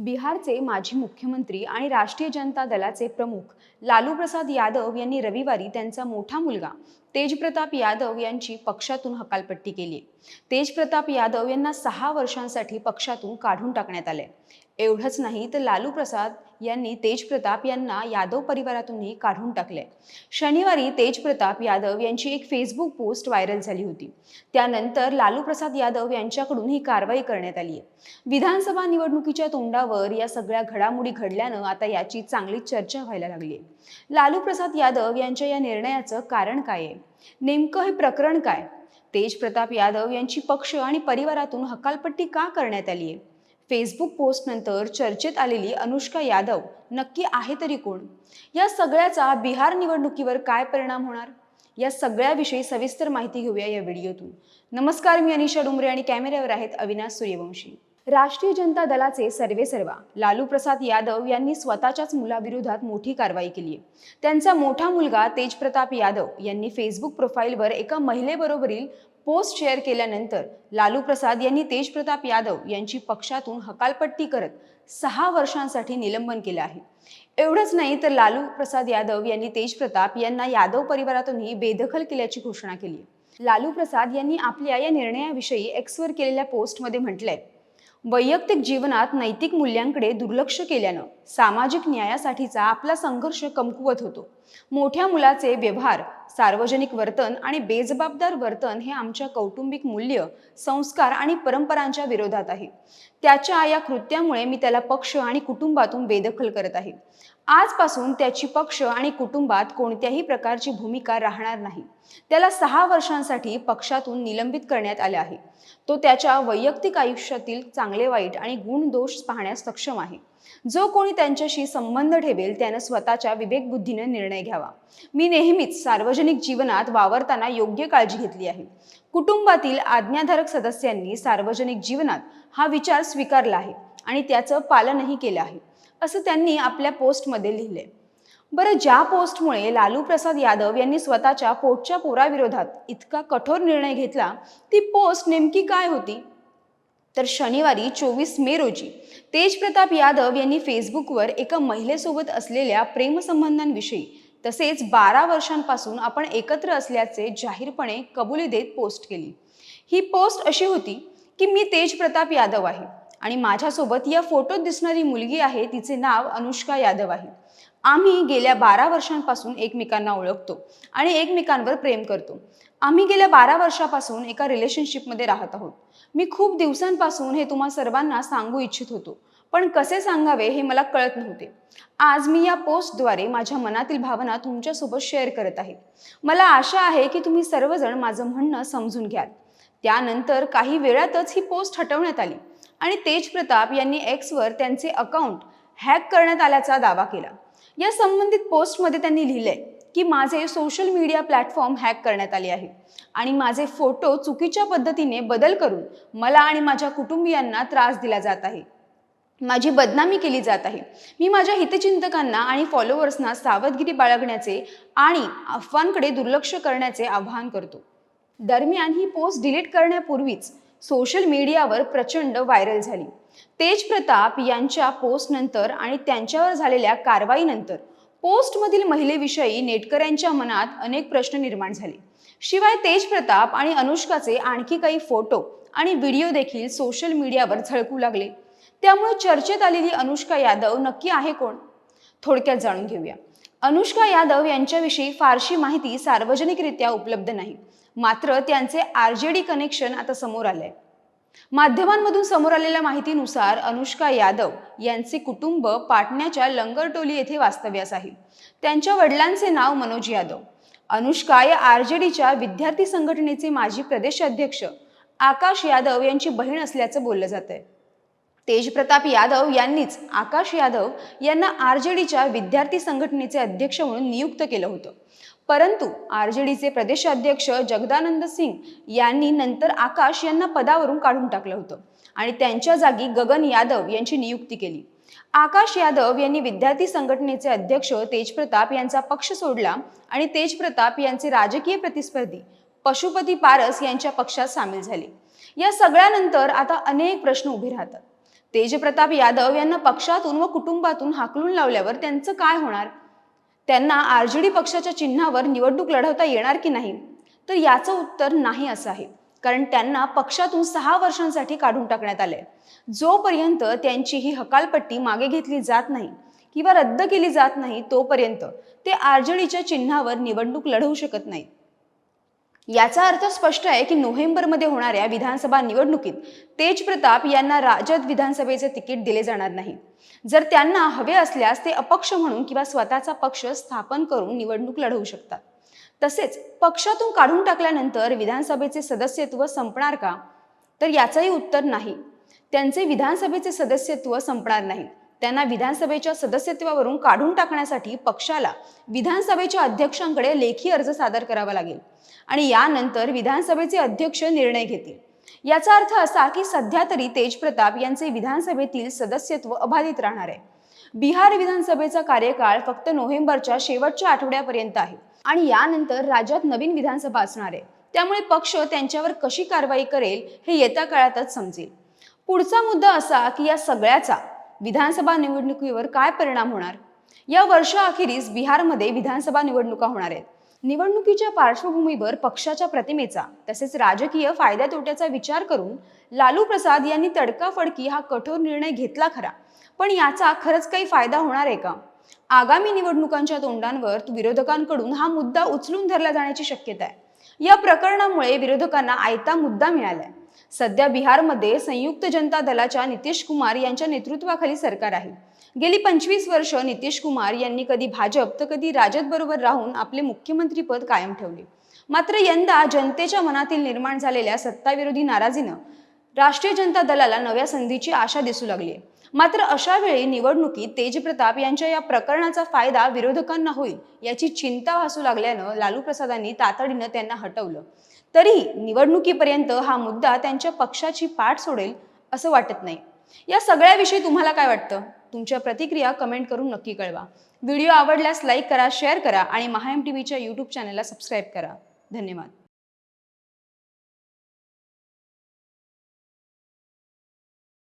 बिहारचे माजी मुख्यमंत्री आणि राष्ट्रीय जनता दलाचे प्रमुख लालू प्रसाद यादव यांनी रविवारी त्यांचा मोठा मुलगा तेजप्रताप यादव यांची पक्षातून हकालपट्टी केली. तेजप्रताप यादव यांना सहा वर्षांसाठी पक्षातून काढून टाकण्यात आले. एवढंच नाही तर लालू प्रसाद यांनी तेजप्रताप यांना यादव परिवारातूनही काढून टाकले. शनिवारी तेजप्रताप यादव यांची एक फेसबुक पोस्ट व्हायरल झाली होती. त्यानंतर लालू प्रसाद यादव यांच्याकडून ही कारवाई करण्यात आली आहे. विधानसभा निवडणुकीच्या तोंडावर या सगळ्या घडामोडी घडल्यानं आता याची चांगली चर्चा व्हायला लागली आहे. लालू प्रसाद यादव यांच्या या निर्णयाचं कारण काय आहे? नेमकं हे प्रकरण काय? तेजप्रताप यादव यांची पक्ष आणि परिवारातून हकालपट्टी का करण्यात आली आहे? फेसबुक पोस्टनंतर चर्चेत आलेली अनुष्का यादव नक्की आहे तरी कोण? या सगळ्याचा बिहार निवडणुकीवर काय परिणाम होणार? या सगळ्याविषयी सविस्तर माहिती घेऊया या व्हिडिओतून. नमस्कार मी अनिशा डुमरे आणि कॅमेऱ्यावर आहेत अविनाश सूर्यवंशी. राष्ट्रीय जनता दलाचे सर्वेसर्वा लालू प्रसाद यादव यांनी स्वतःच्याच मुलाविरोधात मोठी कारवाई केली आहे त्यांचा मोठा मुलगा तेजप्रताप यादव यांनी फेसबुक प्रोफाईलवर एका महिलेबरोबरील पोस्ट शेअर केल्यानंतर लालू प्रसाद यांनी तेजप्रताप यादव यांची पक्षातून हकालपट्टी करत सहा वर्षांसाठी निलंबन केलं आहे. एवढंच नाही तर लालू प्रसाद यादव यांनी तेजप्रताप यांना यादव परिवारातूनही बेदखल केल्याची घोषणा केली लालू प्रसाद यांनी आपल्या या निर्णयाविषयी एक्सवर केलेल्या पोस्टमध्ये म्हटलंय वैयक्तिक जीवनात नैतिक मूल्यांकडे दुर्लक्ष केल्यानं. सामाजिक न्यायासाठीचा आपला संघर्ष कमकुवत होतो. मोठ्या मुलाचे व्यवहार सार्वजनिक वर्तन आणि बेजबाबदार वर्तन हे आमच्या कौटुंबिक मूल्य संस्कार आणि परंपरांच्या विरोधात आहे. त्याच्या या कृत्यामुळे मी त्याला पक्ष आणि कुटुंबातून बेदखल करत आहे. आजपासून त्याची पक्ष आणि कुटुंबात कोणत्याही प्रकारची भूमिका राहणार नाही. त्याला सहा वर्षांसाठी पक्षातून निलंबित करण्यात आले आहे. तो त्याच्या वैयक्तिक आयुष्यातील चांगले वाईट आणि गुण दोष पाहण्यास सक्षम आहे. जो कोणी त्यांच्याशी संबंध ठेवेल त्यानं स्वतःच्या विवेकबुद्धीने निर्णय घ्यावा. मी नेहमीच सार्वजनिक जीवनात वावरताना योग्य काळजी घेतली आहे. कुटुंबातील आज्ञाधारक सदस्यांनी सार्वजनिक जीवनात हा विचार स्वीकारला आहे आणि त्याचं पालनही केलं आहे. असं त्यांनी आपल्या पोस्टमध्ये लिहिले बरं ज्या पोस्टमुळे लालू प्रसाद यादव यांनी स्वतःच्या पोटच्या पोराविरोधात इतका कठोर निर्णय घेतला ती पोस्ट नेमकी काय होती? तर शनिवारी चोवीस मे रोजी तेजप्रताप यादव यांनी फेसबुकवर एका महिलेसोबत असलेल्या प्रेमसंबंधांविषयी तसेच बारा वर्षांपासून आपण एकत्र असल्याचे जाहीरपणे कबुली देत पोस्ट केली. ही पोस्ट अशी होती की मी तेजप्रताप यादव आहे आणि माझ्यासोबत या फोटोत दिसणारी मुलगी आहे तिचे नाव अनुष्का यादव आहे. आम्ही गेल्या बारा वर्षांपासून एकमेकांना ओळखतो आणि एकमेकांवर प्रेम करतो. आम्ही गेल्या बारा वर्षापासून एका रिलेशनशिपमध्ये राहत आहोत. मी खूप दिवसांपासून हे तुम्हा सर्वांना सांगू इच्छित होतो. पण कसे सांगावे हे मला कळत नव्हते. आज मी या पोस्टद्वारे माझ्या मनातील भावना तुमच्यासोबत शेअर करत आहे. मला आशा आहे की तुम्ही सर्वजण माझं म्हणणं समजून घ्याल. त्यानंतर काही वेळातच ही पोस्ट हटवण्यात आली आणि तेजप्रताप यांनी एक्सवर त्यांचे अकाउंट हॅक करण्यात आल्याचा दावा केला. या संबंधित पोस्टमध्ये त्यांनी लिहिलंय की माझे सोशल मीडिया प्लॅटफॉर्म हॅक करण्यात आले आहे. आणि माझे फोटो चुकीच्या पद्धतीने बदल करून मला आणि माझ्या कुटुंबियांना त्रास दिला जात आहे. माझी बदनामी केली जात आहे. मी माझ्या हितचिंतकांना आणि फॉलोअर्सना सावधगिरी बाळगण्याचे आणि अफवांकडे दुर्लक्ष करण्याचे आवाहन करतो. दरम्यान ही पोस्ट डिलीट करण्यापूर्वीच सोशल मीडियावर प्रचंड व्हायरल झाली. तेज प्रताप यांच्या पोस्टनंतर आणि त्यांच्यावर झालेल्या कारवाईनंतर पोस्टमधील महिलेविषयी नेटकऱ्यांच्या मनात अनेक प्रश्न निर्माण झाले. शिवाय तेज प्रताप आणि अनुष्काचे आणखी काही फोटो आणि व्हिडिओ देखील सोशल मीडियावर झळकू लागले. त्यामुळे चर्चेत आलेली अनुष्का यादव नक्की आहे कोण? थोडक्यात जाणून घेऊया. अनुष्का यादव यांच्याविषयी फारशी माहिती सार्वजनिकरित्या उपलब्ध नाही. मात्र त्यांचे आर जे डी कनेक्शन आता समोर आलंय. माध्यमांमधून समोर आलेल्या माहितीनुसार अनुष्का यादव यांचे कुटुंब पाटण्याच्या लंगरटोली येथे वास्तव्यास आहे. त्यांच्या वडिलांचे नाव मनोज यादव. अनुष्का या आर जे डीच्या विद्यार्थी संघटनेचे माजी प्रदेश अध्यक्ष आकाश यादव यांची बहीण असल्याचं बोललं जात आहे तेजप्रताप यादव यांनीच आकाश यादव यांना आर जे डीच्या विद्यार्थी संघटनेचे अध्यक्ष म्हणून नियुक्त केलं होतं. परंतु आर जे डीचे प्रदेशाध्यक्ष जगदानंद सिंग यांनी नंतर आकाश यांना पदावरून काढून टाकलं होतं आणि त्यांच्या जागी गगन यादव यांची नियुक्ती केली. आकाश यादव यांनी विद्यार्थी संघटनेचे अध्यक्ष तेजप्रताप यांचा पक्ष सोडला आणि तेजप्रताप यांचे राजकीय प्रतिस्पर्धी पशुपती पारस यांच्या पक्षात सामील झाले. या सगळ्यानंतर आता अनेक प्रश्न उभे राहतात. तेजप्रताप यादव यांना पक्षातून व कुटुंबातून हाकलून लावल्यावर त्यांचं काय होणार? त्यांना आर जे डी पक्षाच्या चिन्हावर निवडणूक लढवता येणार की नाही? तर याचं उत्तर नाही असं आहे. कारण त्यांना पक्षातून सहा वर्षांसाठी काढून टाकण्यात आलंय. जोपर्यंत त्यांची ही हकालपट्टी मागे घेतली जात नाही किंवा रद्द केली जात नाही तोपर्यंत ते आरजेडीच्या चिन्हावर निवडणूक लढवू शकत नाही याचा अर्थ स्पष्ट आहे की नोव्हेंबरमध्ये होणाऱ्या विधानसभा निवडणुकीत तेज प्रताप यांना राजद विधानसभेचे तिकीट दिले जाणार नाही. जर त्यांना हवे असल्यास ते अपक्ष म्हणून किंवा स्वतःचा पक्ष स्थापन करून निवडणूक लढवू शकतात. तसेच पक्षातून काढून टाकल्यानंतर विधानसभेचे सदस्यत्व संपणार का? तर याचंही उत्तर नाही. त्यांचे विधानसभेचे सदस्यत्व संपणार नाही त्यांना विधानसभेच्या सदस्यत्वावरून काढून टाकण्यासाठी पक्षाला विधानसभेच्या अध्यक्षांकडे लेखी अर्ज सादर करावा लागेल. आणि यानंतर विधानसभेचे अध्यक्ष निर्णय घेतील. याचा अर्थ असा की सध्या तरी तेजप्रताप यांचे विधानसभेतील सदस्यत्व अबाधित राहणार आहे. बिहार विधानसभेचा कार्यकाळ फक्त नोव्हेंबरच्या शेवटच्या आठवड्यापर्यंत आहे आणि यानंतर राज्यात नवीन विधानसभा असणार आहे. त्यामुळे पक्ष त्यांच्यावर कशी कारवाई करेल हे येत्या काळातच समजेल. पुढचा मुद्दा असा की या सगळ्याचा विधानसभा निवडणुकीवर काय परिणाम होणार? या वर्षाअखेरीस बिहारमध्ये विधानसभा निवडणुका होणार आहेत. निवडणुकीच्या पार्श्वभूमीवर पक्षाच्या प्रतिमेचा तसेच राजकीय फायद्या तोट्याचा विचार करून लालू प्रसाद यांनी तडकाफडकी हा कठोर निर्णय घेतला खरा. पण याचा खरंच काही फायदा होणार आहे का? आगामी निवडणुकांच्या तोंडांवर विरोधकांकडून हा मुद्दा उचलून धरला जाण्याची शक्यता आहे. या प्रकरणामुळे विरोधकांना आयता मुद्दा मिळालाय. सध्या बिहारमध्ये संयुक्त जनता दलाच्या नितीश कुमार यांच्या नेतृत्वाखाली सरकार आहे. गेली पंचवीस वर्ष नितीश कुमार यांनी कधी भाजप तर कधी राजद बरोबर राहून आपले मुख्यमंत्री पद कायम ठेवले. मात्र यंदा जनतेच्या मनातील निर्माण झालेल्या सत्ताविरोधी नाराजीनं राष्ट्रीय जनता दलाला नव्या संधीची आशा दिसू लागली आहे. मात्र अशा वेळी निवडणुकीत तेजप्रताप यांच्या या प्रकरणाचा फायदा विरोधकांना होईल याची चिंता भासू लागल्यानं लालू प्रसादांनी तातडीनं त्यांना हटवलं. तरीही निवडणुकीपर्यंत हा मुद्दा त्यांच्या पक्षाची पाठ सोडेल असं वाटत नाही. या सगळ्याविषयी तुम्हाला काय वाटतं? तुमच्या प्रतिक्रिया कमेंट करून नक्की कळवा. व्हिडिओ आवडल्यास लाईक करा शेअर करा आणि महाएम टीव्हीच्या यूट्यूब चॅनलला सबस्क्राईब करा. धन्यवाद.